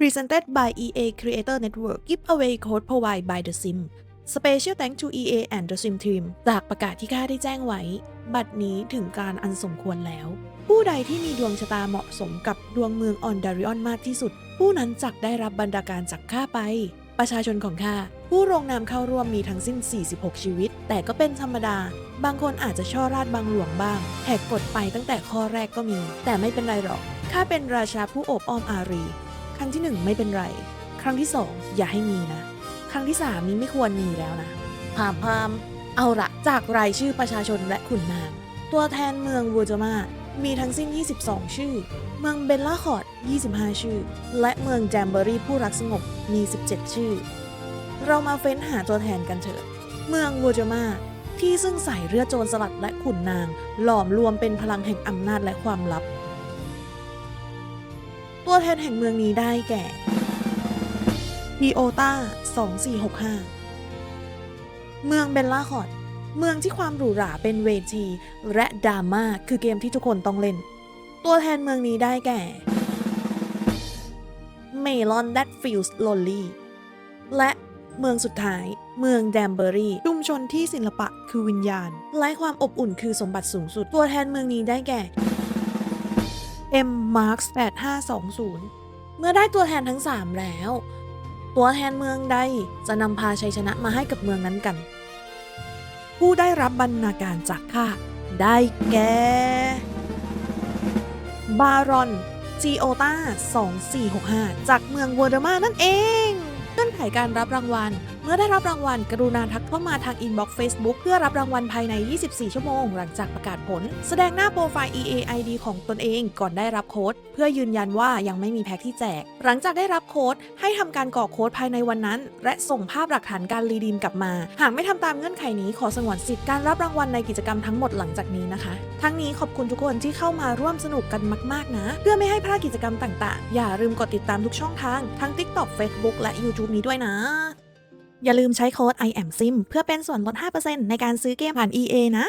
Presented by EA Creator Network Giveaway Code Provide by The Sim Special Thanks to EA and The Sim Team จากประกาศที่ข้าได้แจ้งไว้ บัดนี้ถึงการอันสมควรแล้ว ผู้ใดที่มีดวงชะตาเหมาะสมกับดวงเมืองออนดาริออนมากที่สุด ผู้นั้นจักได้รับบรรดาการจากข้าไป ประชาชนของข้าผู้ลงนามเข้าร่วมมีทั้งสิ้น 46 ชีวิต แต่ก็เป็นธรรมดา บางคนอาจจะช่อราดบางหลวงบ้าง แหกกฎไปตั้งแต่ข้อแรกก็มี แต่ไม่เป็นไรหรอก ข้าเป็นราชาผู้โอบอ้อมอารี รั้งที่หนึ่งไม่เป็นไร ครั้งที่สองอย่าให้มีนะ ครั้งที่สามนี้ไม่ควรมีแล้วนะพามพามเอาละจากรายชื่อประชาชนและขุนนาง ตัวแทนเมืองวูจามามีทั้งสิ้น 22 ชื่อ เมืองเบลล่าคอร์ด 25 ชื่อ และเมืองแจมเบอรี่ผู้รักสงบ มี 17 ชื่อ เรามาเฟ้นหาตัวแทนกันเถิดเมืองวูจามาที่ซึ่งใส่เรือโจรสลัดและขุนนาง หลอมรวมเป็นพลังแห่งอำนาจและความลับ ตัวแทนแห่งเมืองนี้ได้แก่พีโอตา2465 เมืองเบลล่าคอร์ดเมืองที่ความหรูหราเป็นเวที และดราม่าคือเกมที่ทุกคนต้องเล่น ตัวแทนเมืองนี้ได้แก่เมลอน that feels lonely และเมืองสุดท้าย เมืองแดมเบอรี่ชุมชนที่ศิลปะคือวิญญาณ และความอบอุ่นคือสมบัติสูงสุด ตัวแทนเมืองนี้ได้แก่ M Marks 8520 เมื่อได้ตัวแทนทั้ง 3 แล้ว ตัวแทนเมืองใดจะนำพาชัยชนะมาให้กับเมืองนั้นกัน ผู้ได้รับบรรณาการจากข้าได้แก่บารอนจีโอตา2465 จากเมืองเวอร์เดมานั่นเองเงื่อนไขการรับรางวัล มื่อได้รับรางวัล กรุณาทักเข้ามาทางอินบ็อกซ์ Facebook เพื่อรับรางวัลภายใน 24 ชั่วโมง หลังจากประกาศผล แสดงหน้าโปรไฟล์ EA ID ของตนเองก่อนได้รับโค้ด เพื่อยืนยันว่ายังไม่มีแพ็กที่แจก หลังจากได้รับโค้ดให้ทำการกรอกโค้ดภายในวันนั้น และส่งภาพหลักฐานการรีดีมกลับมา หากไม่ทำตามเงื่อนไขนี้ขอสงวนสิทธิ์การรับรางวัลในกิจกรรมทั้งหมดหลังจากนี้นะคะ ทั้งนี้ขอบคุณทุกคนที่เข้ามาร่วมสนุกกันมาก ๆ นะ เพื่อไม่ให้พลาดกิจกรรมต่าง ๆ อย่าลืมกดติดตามทุกช่องทางทั้ง TikTok Facebook และ YouTube นี้ด้วยนะ อย่าลืมใช้โค้ด I am sim เพื่อเป็นส่วนลด 5%ในการซื้อเกมผ่าน EA นะ